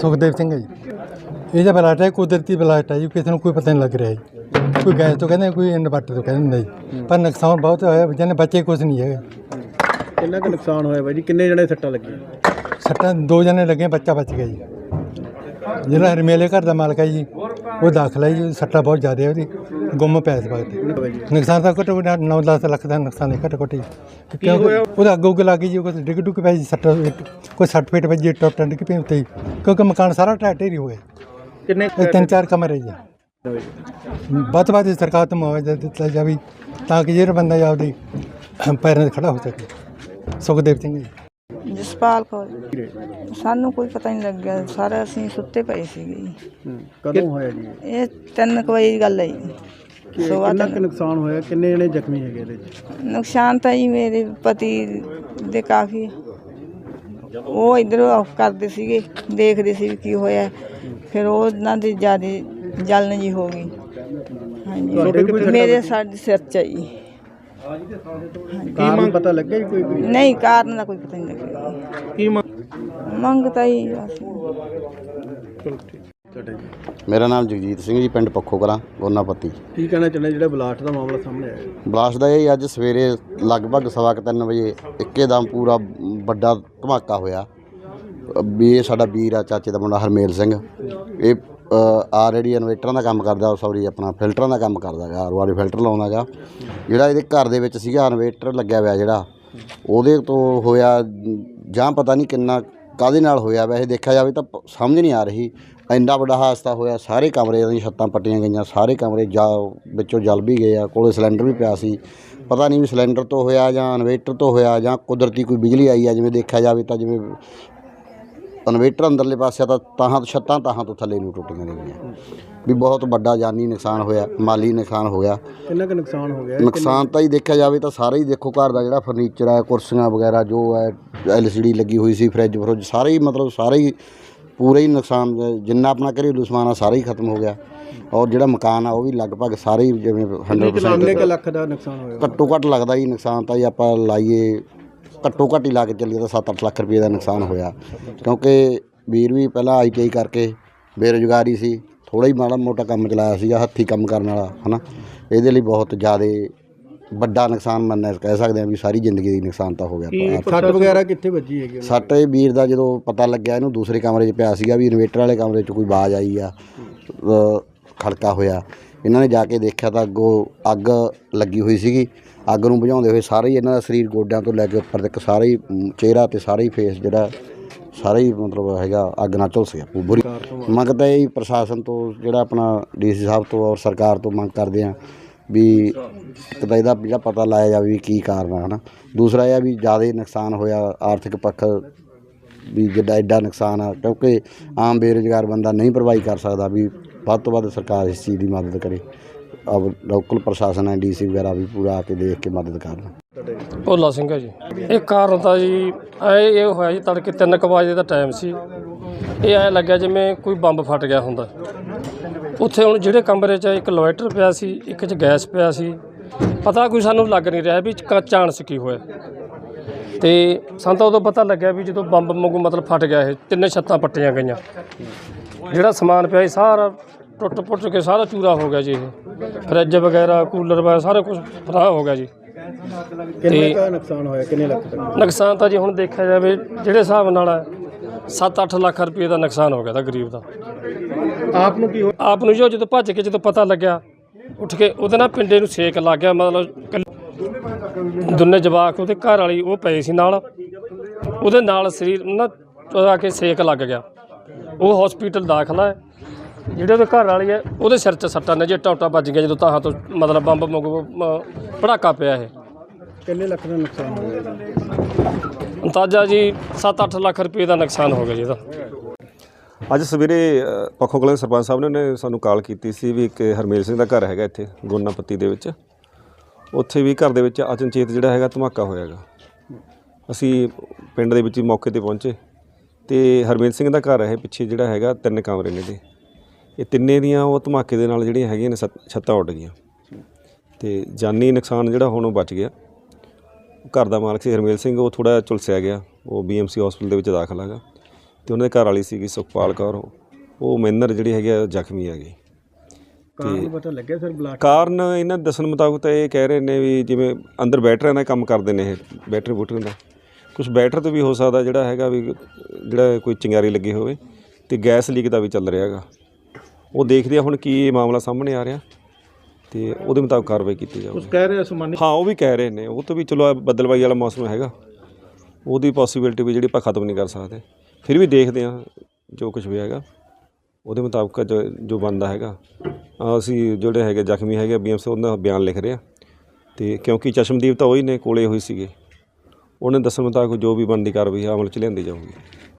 ਸੁਖਦੇਵ ਸਿੰਘ ਜੀ। ਇਹ ਜਿਹਾ ਬਲਾਟ ਹੈ ਕੁਦਰਤੀ ਬਲਾਟ ਹੈ ਜੀ ਕਿਸੇ ਨੂੰ ਕੋਈ ਪਤਾ ਨਹੀਂ ਲੱਗ ਰਿਹਾ ਜੀ। ਕੋਈ ਗੈਸ ਤੋਂ ਕਹਿੰਦੇ ਕੋਈ ਇਨਵਰਟਰ ਤੋਂ ਕਹਿੰਦੇ ਨਹੀਂ। ਪਰ ਨੁਕਸਾਨ ਬਹੁਤ ਹੋਇਆ ਜਿਹਨੇ ਬੱਚੇ ਕੁਝ ਨਹੀਂ ਹੈਗੇ। ਕਿੰਨਾ ਕੁ ਨੁਕਸਾਨ ਹੋਇਆ ਬਾਈ ਜੀ? ਕਿੰਨੇ ਜਣੇ ਸੱਟਾਂ ਲੱਗੀਆਂ? ਸੱਟਾਂ ਦੋ ਜਣੇ ਲੱਗੇ ਬੱਚਾ ਬਚ ਗਿਆ ਜੀ। ਜਿਹੜਾ ਹਰਮੇਲੇ ਘਰ ਦਾ ਮਾਲਕ ਹੈ ਜੀ ਉਹ ਦਾਖਲਾ ਜੀ ਸੱਟਾਂ ਬਹੁਤ ਜ਼ਿਆਦਾ ਹੈ ਉਹਦੀ। ਗੁੰਮ ਪਿਆ ਇਸ ਵਕਤ ਨੁਕਸਾਨ ਤਾਂ ਘੱਟੋ ਘੱਟ 9-10 ਲੱਖ ਦਾ ਨੁਕਸਾਨ ਹੈ ਘੱਟੋ ਘੱਟ ਕਿਉਂਕਿ ਉਹਦਾ ਅੱਗ ਉੱਗ ਲੱਗ ਜੀ ਕੋਈ ਡਿੱਗ ਡੁੱਗ ਪਿਆ ਜੀ ਸੱਟ ਕੋਈ 60 ਫੀਟ ਵੱਜੀ ਟੁੱਟ ਟੰਡ ਕੇ ਪਈ ਉੱਤੇ ਕਿਉਂਕਿ ਮਕਾਨ ਸਾਰਾ ਢਹਿ ਢੇਰੀ ਹੋ ਗਿਆ। ਕਿੰਨੇ ਤਿੰਨ ਚਾਰ ਕਮਰੇ ਜੀ। ਵੱਧ ਤੋਂ ਵੱਧ ਸਰਕਾਰ ਤੋਂ ਮੁਆਵਜ਼ਾ ਦਿੱਤਾ ਜਾਵੇ ਤਾਂ ਕਿ ਜਿਹੜਾ ਬੰਦਾ ਆਪਦੀ ਪੈਰਾਂ 'ਤੇ ਖੜਾ ਹੋ ਸਕੇ। ਸੁਖਦੇਵ ਸਿੰਘ ਜੀ। ਜਸਪਾਲ ਕੌਰ। ਸਾਨੂੰ ਕੋਈ ਪਤਾ ਨਹੀਂ ਲੱਗਿਆ। ਸਾਰਾ ਅਸੀਂ ਸੁੱਤੇ ਪਏ ਸੀਗੇ ਕਦੋਂ ਹੋਇਆ ਜੀ ਇਹ? ਇਹ ਤਿੰਨ ਕੁ ਵਜੇ ਦੀ ਗੱਲ ਹੈ ਜੀ। ਕਿ ਕਿੰਨਾ ਕੁ ਨੁਕਸਾਨ ਹੋਇਆ? ਕਿੰਨੇ ਜਣੇ ਜ਼ਖਮੀ ਹੈਗੇ ਇਹਦੇ ਚ? ਨੁਕਸਾਨ ਤਾਂ ਜੀ ਮੇਰੇ ਪਤੀ ਦੇ ਕਾਫੀ। ਉਹ ਇਧਰ ਕਰਦੇ ਸੀਗੇ ਦੇਖਦੇ ਸੀ ਵੀ ਕੀ ਹੋਇਆ। ਫਿਰ ਉਹ ਉਹਨਾਂ ਦੀ ਜ਼ਿਆਦਾ ਜਲਨ ਜੀ ਹੋ ਗਈ। ਤੁਹਾਡੇ ਹਾਂਜੀ ਮੇਰੇ ਸਾਡੇ ਸਿਰ ਚ ਆ ਜੀ। ਕੀ ਮੰਗ ਪਤਾ ਲੱਗਿਆ ਜੀ ਕੋਈ? ਕੋਈ ਨਹੀਂ ਕਾਰਨ ਦਾ ਕੋਈ ਪਤਾ ਨਹੀਂ ਲੱਗਿਆ। ਕੀ ਮੰਗ ਮੰਗ ਤਾਂ ਹੀ ਬਸ ਚਲੋ ਠੀਕ। ਤੁਹਾਡੇ ਜੀ ਮੇਰਾ ਨਾਮ ਜਗਜੀਤ ਸਿੰਘ ਜੀ ਪਿੰਡ ਪੱਖੋ ਕਲਾਂ ਗੋਨਾਪੱਤੀ। ਕੀ ਕਹਿਣਾ ਚਾਹੁੰਦੇ ਜਿਹੜਾ ਬਲਾਟ ਦਾ ਮਾਮਲਾ ਸਾਹਮਣੇ ਆਇਆ? ਬਲਾਸਟ ਦਾ ਇਹ ਅੱਜ ਸਵੇਰੇ ਲਗਭਗ ਸਵਾ ਕੁ ਤਿੰਨ ਵਜੇ ਇੱਕੇਦਮ ਪੂਰਾ ਵੱਡਾ ਧਮਾਕਾ ਹੋਇਆ। ਵੀ ਇਹ ਸਾਡਾ ਵੀਰ ਆ ਚਾਚੇ ਦਾ ਮੁੰਡਾ ਹਰਮੇਲ ਸਿੰਘ। ਇਹ ਆਲਰੇਡੀ ਇਨਵੇਟਰਾਂ ਦਾ ਕੰਮ ਕਰਦਾ ਸੌਰੀ ਆਪਣਾ ਫਿਲਟਰਾਂ ਦਾ ਕੰਮ ਕਰਦਾ ਗਾ ਆਰ ਵਾਲੇ ਫਿਲਟਰ ਲਾਉਂਦਾ ਗਾ। ਜਿਹੜਾ ਇਹਦੇ ਘਰ ਦੇ ਵਿੱਚ ਸੀਗਾ ਇਨਵੇਟਰ ਲੱਗਿਆ ਹੋਇਆ ਜਿਹੜਾ ਉਹਦੇ ਤੋਂ ਹੋਇਆ ਜਾਂ ਪਤਾ ਨਹੀਂ ਕਿੰਨਾ ਕਾਦੇ ਨਾਲ ਹੋਇਆ ਵੈਸੇ ਦੇਖਿਆ ਜਾਵੇ ਤਾਂ ਸਮਝ ਨਹੀਂ ਆ ਰਹੀ। ਇੰਨਾ ਵੱਡਾ ਹਾਦਸਾ ਹੋਇਆ ਸਾਰੇ ਕਮਰੇ ਦੀਆਂ ਛੱਤਾਂ ਪੱਟੀਆਂ ਗਈਆਂ ਸਾਰੇ ਕਮਰੇ ਜਾ ਵਿੱਚੋਂ ਜਲ ਵੀ ਗਏ ਆ ਕੋਲੇ ਸਿਲੰਡਰ ਵੀ ਪਿਆ ਸੀ। ਪਤਾ ਨਹੀਂ ਵੀ ਸਿਲੰਡਰ ਤੋਂ ਹੋਇਆ ਜਾਂ ਇਨਵੇਟਰ ਤੋਂ ਹੋਇਆ ਜਾਂ ਕੁਦਰਤੀ ਕੋਈ ਬਿਜਲੀ ਆਈ ਆ ਜਿਵੇਂ ਦੇਖਿਆ ਜਾਵੇ ਤਾਂ ਜਿਵੇਂ ਇਨਵੇਟਰ ਅੰਦਰਲੇ ਪਾਸੇ ਤਾਂ ਤਾਹਾਂ ਛੱਤਾਂ ਤਾਹਾਂ ਤੋਂ ਥੱਲੇ ਨੂੰ ਟੁੱਟੀਆਂ ਗਈਆਂ। ਵੀ ਬਹੁਤ ਵੱਡਾ ਜਾਨੀ ਨੁਕਸਾਨ ਹੋਇਆ ਮਾਲੀ ਨੁਕਸਾਨ ਹੋਇਆ ਕਿੰਨਾ ਕੁ ਨੁਕਸਾਨ ਹੋ ਗਿਆ ਨੁਕਸਾਨ ਤਾਂ ਹੀ ਦੇਖਿਆ ਜਾਵੇ ਤਾਂ ਸਾਰਾ ਹੀ ਦੇਖੋ ਘਰ ਦਾ ਜਿਹੜਾ ਫਰਨੀਚਰ ਹੈ ਕੁਰਸੀਆਂ ਵਗੈਰਾ ਜੋ ਹੈ ਐਲਸੀਡੀ ਲੱਗੀ ਹੋਈ ਸੀ ਫ੍ਰਿਜ ਫਰੁੱਜ ਸਾਰੇ ਹੀ ਮਤਲਬ ਸਾਰੇ ਹੀ ਪੂਰੇ ਹੀ ਨੁਕਸਾਨ ਜਿੰਨਾ ਆਪਣਾ ਘਰੇਲੂ ਸਮਾਨ ਆ ਸਾਰਾ ਹੀ ਖਤਮ ਹੋ ਗਿਆ। ਔਰ ਜਿਹੜਾ ਮਕਾਨ ਆ ਉਹ ਵੀ ਲਗਭਗ ਸਾਰੇ ਹੀ ਜਿਵੇਂ 100% ਕਿੰਨੇ ਕੁ ਲੱਖ ਦਾ ਨੁਕਸਾਨ ਹੋਇਆ ਘੱਟੋ ਘੱਟ ਲੱਗਦਾ ਜੀ ਨੁਕਸਾਨ ਤਾਂ ਜੀ ਆਪਾਂ ਲਾਈਏ ਘੱਟੋ ਘੱਟ ਹੀ ਲਾ ਕੇ ਚੱਲੀਏ ਤਾਂ 7-8 ਲੱਖ ਰੁਪਏ ਦਾ ਨੁਕਸਾਨ ਹੋਇਆ। ਕਿਉਂਕਿ ਵੀਰ ਵੀ ਪਹਿਲਾਂ ਆਈਟੀਆਈ ਕਰਕੇ ਬੇਰੁਜ਼ਗਾਰੀ ਸੀ ਥੋੜਾ ਹੀ ਮਾੜਾ ਮੋਟਾ ਕੰਮ ਚਲਾਇਆ ਸੀਗਾ ਹੱਥੀ ਕੰਮ ਕਰਨ ਵਾਲਾ ਹਨਾ। ਇਹਦੇ ਲਈ ਬਹੁਤ ਜ਼ਿਆਦਾ ਵੱਡਾ ਨੁਕਸਾਨ ਮੰਨਿਆ ਕਹਿ ਸਕਦੇ ਹਾਂ ਵੀ ਸਾਰੀ ਜ਼ਿੰਦਗੀ ਦੀ ਨੁਕਸਾਨ ਤਾਂ ਹੋ ਗਿਆ ਆਪਾਂ- ਸੱਟ ਵਗੈਰਾ ਕਿੱਥੇ ਵੱਜੀ ਹੈਗੀ ਉਹਨੂੰ? ਸੱਟ ਇਹ ਵੀਰ ਦਾ ਜਦੋਂ ਪਤਾ ਲੱਗਿਆ ਇਹਨੂੰ ਦੂਸਰੇ ਕਮਰੇ 'ਚ ਪਿਆ ਸੀਗਾ ਵੀ ਇਨਵੇਟਰ ਵਾਲੇ ਕਮਰੇ 'ਚ ਕੋਈ ਆਵਾਜ਼ ਆਈ ਆ ਅ, ਖੜਕਾ ਹੋਇਆ। ਇਹਨਾਂ ਨੇ ਜਾ ਕੇ ਦੇਖਿਆ ਤਾਂ ਅੱਗੋਂ ਅੱਗ ਲੱਗੀ ਹੋਈ ਸੀਗੀ। ਅੱਗ ਨੂੰ ਬੁਝਾਉਂਦੇ ਹੋਏ ਸਾਰੇ ਹੀ ਇਹਨਾਂ ਦਾ ਸਰੀਰ ਗੋਡਿਆਂ ਤੋਂ ਲੈ ਕੇ ਉੱਪਰ ਤੱਕ ਸਾਰੇ ਹੀ ਮ, ਚਿਹਰਾ ਤੇ ਸਾਰੇ ਹੀ ਫੇਸ ਜਿਹੜਾ ਸਾਰਾ ਹੀ ਮਤਲਬ ਹੈਗਾ ਅੱਗ ਨਾਲ ਝੁਲਸ ਗਿਆ। ਬੁਰੀ ਮੰਗ ਤਾਂ ਇਹ ਹੀ ਪ੍ਰਸ਼ਾਸਨ ਤੋਂ ਜਿਹੜਾ ਆਪਣਾ ਡੀਸੀ ਸਾਹਿਬ ਤੋਂ ਔਰ ਸਰਕਾਰ ਤੋਂ ਮੰਗ ਕਰਦੇ ਆ ਵੀ ਇੱਕ ਇਹਦਾ ਜਿਹੜਾ ਪਤਾ ਲਾਇਆ ਜਾਵੇ ਵੀ ਕੀ ਕਾਰਨ ਆ, ਹਨਾ। ਦੂਸਰਾ ਇਹ ਆ ਵੀ ਜ਼ਿਆਦਾ ਨੁਕਸਾਨ ਹੋਇਆ ਆਰਥਿਕ ਪੱਖ ਵੀ ਜਿੱਡਾ ਐਡਾ ਨੁਕਸਾਨ ਆ, ਕਿਉਂਕਿ ਆਮ ਬੇਰੁਜ਼ਗਾਰ ਬੰਦਾ ਨਹੀਂ ਭਰਵਾਈ ਕਰ ਸਕਦਾ ਵੀ ਵੱਧ ਤੋਂ ਵੱਧ ਸਰਕਾਰ ਇਸ ਚੀਜ਼ ਦੀ ਮਦਦ ਕਰੇ। ਅਬ ਲੋਕਲ ਪ੍ਰਸ਼ਾਸਨ ਹੈ ਡੀਸੀ ਵਗੈਰਾ ਵੀ ਪੂਰਾ ਆ ਕੇ ਦੇਖ ਕੇ ਮਦਦ ਕਰਨ। ਭੋਲਾ ਸਿੰਘ ਹੈ ਜੀ। ਇਹ ਕਾਰਨ ਤਾਂ ਜੀ, ਐ ਇਹ ਹੋਇਆ ਜੀ, ਤੜਕੇ 3 ਵਜੇ ਦਾ ਟਾਈਮ ਸੀ। ਇਹ ਐ ਲੱਗਿਆ ਜਿਵੇਂ ਕੋਈ ਬੰਬ ਫਟ ਗਿਆ ਹੁੰਦਾ। ਉੱਥੇ ਹੁਣ ਜਿਹੜੇ ਕਮਰੇ 'ਚ ਇੱਕ ਲੋਇਟਰ ਪਿਆ ਸੀ ਇੱਕ 'ਚ ਗੈਸ ਪਿਆ ਸੀ ਪਤਾ ਕੋਈ ਸਾਨੂੰ ਲੱਗ ਨਹੀਂ ਰਿਹਾ ਵੀ ਕ- ਚਾਂਸ ਕੀ ਹੋਇਆ। ਤੇ ਸਾਨੂੰ ਤਾਂ ਉਦੋਂ ਪਤਾ ਲੱਗਿਆ ਵੀ ਜਦੋਂ ਬੰਬ ਵਾਂਗੂ ਮਤਲਬ ਫਟ ਗਿਆ ਇਹ ਤਿੰਨੇ ਛੱਤਾਂ ਪੱਟੀਆਂ ਗਈਆਂ। ਜਿਹੜਾ ਸਮਾਨ ਪਿਆ ਸੀ ਸਾਰਾ ਟੁੱਟ ਪੁੱਟ ਕੇ ਸਾਰਾ ਚੂਰਾ ਹੋ ਗਿਆ ਜੀ ਇਹ। ਫਰਿੱਜ ਵਗੈਰਾ ਕੂਲਰ ਵਗੈਰਾ ਸਾਰਾ ਕੁਝ ਫਰਾਹ ਹੋ ਗਿਆ ਜੀ। ਕਿੰਨੇ ਦਾ ਨੁਕਸਾਨ ਹੋਇਆ ਕਿੰਨੇ ਲੱਖ ਦਾ ਨੁਕਸਾਨ ਤਾਂ ਜੀ ਹੁਣ ਦੇਖਿਆ ਜਾਵੇ ਜਿਹੜੇ ਹਿਸਾਬ ਨਾਲ 7-8 ਲੱਖ ਰੁਪਏ ਦਾ ਨੁਕਸਾਨ ਹੋ ਗਿਆ ਤਾਂ ਗਰੀਬ ਦਾ। ਆਪ ਨੂੰ ਕੀ ਹੋ ਆਪ ਨੂੰ ਜੋ ਜਦੋਂ ਭੱਜ ਕੇ ਜਦੋਂ ਪਤਾ ਲੱਗਿਆ ਉੱਠ ਕੇ ਉਹਦੇ ਨਾਲ ਪਿੰਡੇ ਨੂੰ ਸੇਕ ਲੱਗ ਗਿਆ ਮਤਲਬ ਕੱਲ- ਦੋਨੇ ਜਵਾਕ ਉਹਦੇ ਘਰ ਵਾਲੀ ਉਹ ਪਏ ਸੀ ਨਾਲ। ਉਹਦੇ ਨਾਲ ਸਰੀਰ ਨਾ ਆ ਕੇ ਸੇਕ ਲੱਗ ਗਿਆ। ਉਹ ਹਸਪੀਟਲ ਦਾਖਲਾ ਹੈ। ਜਿਹੜੇ ਉਹਦੇ ਘਰ ਵਾਲੀ ਹੈ ਉਹਦੇ ਸਿਰ 'ਚ ਸੱਟਾਂ ਨੇ ਜੇ ਟੌਟਾ ਵੱਜ ਗਿਆ ਜਦੋਂ ਤਾਹਾਂ ਤੋਂ ਮਤਲਬ ਬੰਬ ਵਾਂਗੂ ਮ- ਪੜਾਕਾ ਪਿਆ ਇਹ। ਕਿੰਨੇ ਲੱਖ ਦਾ ਨੁਕਸਾਨ ਹੋਇਆ ਅੰਦਾਜ਼ਾ ਜੀ 7-8 ਲੱਖ ਰੁਪਏ ਦਾ ਨੁਕਸਾਨ ਹੋ ਗਿਆ ਜੀ ਇਹਦਾ। ਅੱਜ ਸਵੇਰੇ ਅ, ਪੱਖੋ ਕਲਾਂ ਦੇ ਸਰਪੰਚ ਸਾਹਿਬ ਨੇ ਉਹਨੇ ਸਾਨੂੰ ਕਾਲ ਕੀਤੀ ਸੀ ਵੀ ਇੱਕ ਹਰਮੇਲ ਸਿੰਘ ਦਾ ਘਰ ਹੈਗਾ ਇੱਥੇ ਗੋਨਾਪੱਤੀ ਦੇ ਵਿੱਚ। ਉੱਥੇ ਵੀ ਘਰ ਦੇ ਵਿੱਚ ਅਚਨਚੇਤ ਜਿਹੜਾ ਹੈਗਾ ਧਮਾਕਾ ਹੋਇਆ ਹੈਗਾ। ਅਸੀਂ ਪਿੰਡ ਦੇ ਵਿੱਚ ਹੀ ਮੌਕੇ ਤੇ ਪਹੁੰਚੇ ਤੇ ਹਰਮੇਲ ਸਿੰਘ ਦਾ ਘਰ ਹੈ ਪਿੱਛੇ ਜਿਹੜਾ ਹੈਗਾ ਤਿੰਨ ਕਮਰੇ ਨੇ ਦੇ ਇਹ ਤਿੰਨੇ ਦੀਆਂ ਉਹ ਧਮਾਕੇ ਦੇ ਨਾਲ ਜਿਹੜੀਆਂ ਹੈਗੀਆਂ ਨੇ ਸੱਤ- ਛੱਤਾਂ ਉੱਡ ਗਈਆਂ। ਤੇ ਜਾਨੀ ਨੁਕਸਾਨ ਜਿਹੜਾ ਹੁਣ ਉਹ ਬਚ ਗਿਆ। ਘਰ ਦਾ ਮਾਲਕ ਸੀ ਹਰਮੇਲ ਸਿੰਘ ਉਹ ਥੋੜਾ ਝੁਲਸਿਆ ਗਿਆ। ਉਹ ਬੀਐਮਸੀ ਹਸਪੀਟਲ ਦੇ ਵਿੱਚ ਦਾਖਲ ਹੈਗਾ ਤੇ ਉਹਨਾਂ ਦੇ ਘਰ ਵਾਲੀ ਸੀਗੀ ਸੁਖਪਾਲ ਕੌਰ। ਉਹ- ਉਹ ਮੈਨਰ ਜਿਹੜੀ ਹੈਗੀ ਆ ਜ਼ਖਮੀ ਹੈਗੀ। ਕਾਰਨ ਪਤਾ ਲੱਗਿਆ ਸਰ ਬਲਾਸਟ ਕਾਰਨ ਇਹਨਾਂ ਦੇ ਦੱਸਣ ਮੁਤਾਬਕ ਤਾਂ ਇਹ ਕਹਿ ਰਹੇ ਨੇ ਵੀ ਜਿਵੇਂ ਅੰਦਰ ਬੈਟਰੀਆਂ ਦਾ ਕੰਮ ਕਰਦੇ ਨੇ ਇਹ ਬੈਟਰੀ ਬੂਟਰੀਆਂ ਦਾ। ਕੁਝ ਬੈਟਰ ਤੋਂ ਵੀ ਹੋ ਸਕਦਾ ਜਿਹੜਾ ਹੈਗਾ ਵੀ ਜਿਹੜਾ ਕੋਈ ਚਿੰਗਾਰੀ ਲੱਗੀ ਹੋਵੇ ਤੇ ਗੈਸ ਲੀਕ ਦਾ ਵੀ ਚੱਲ ਰਿਹਾ ਹੈਗਾ। ਉਹ ਦੇਖਦੇ ਆ ਹੁਣ ਕੀ ਇਹ ਮਾਮਲਾ ਸਾਹਮਣੇ ਆ ਰਿਹਾ। ਤੇ ਉਹਦੇ ਮੁਤਾਬਕ ਕਾਰਵਾਈ ਕੀਤੀ ਜਾਊਗੀ। ਕਹਿ ਰਹੇ ਸਮਾਨੀ ਹਾਂ ਉਹ ਵੀ ਕਹਿ ਰਹੇ ਨੇ। ਉਹ ਤੋਂ ਵੀ ਚਲੋ ਇਹ ਬੱਦਲਵਾਈ ਵਾਲਾ ਮੌਸਮ ਹੈਗਾ। ਉਹਦੀ ਪੋਸੀਬਿਲਿਟੀ ਵੀ ਜਿਹੜੀ ਆਪਾਂ ਖਤਮ ਨਹੀਂ ਕਰ ਸਕਦੇ। ਫਿਰ ਵੀ ਦੇਖਦੇ ਆ ਜੋ ਕੁਝ ਵੀ ਹੈਗਾ। ਉਹਦੇ ਮੁਤਾਬਕ ਜੋ ਜੋ ਬਣਦਾ ਹੈਗਾ। ਅਹ ਅਸੀਂ ਜਿਹੜੇ ਹੈਗੇ ਜ਼ਖਮੀ ਹੈਗੇ ਬੀਐਮਸੀ ਉਹਨਾਂ ਦਾ ਬਿਆਨ ਲਿਖ ਰਹੇ ਆ ਤੇ ਕਿਉਂਕਿ ਚਸ਼ਮਦੀਪ ਤਾਂ ਉਹੀ ਨੇ ਕੋਲੇ ਹੋਈ ਸੀਗੇ। ਉਹਨੇ ਦੱਸਣ ਮੁਤਾਬਕ ਜੋ ਵੀ ਬਣਦੀ ਕਾਰਵਾਈ ਆ ਅਮਲ ਚ ਲਿਆਂਦੀ ਜਾਊਗੀ।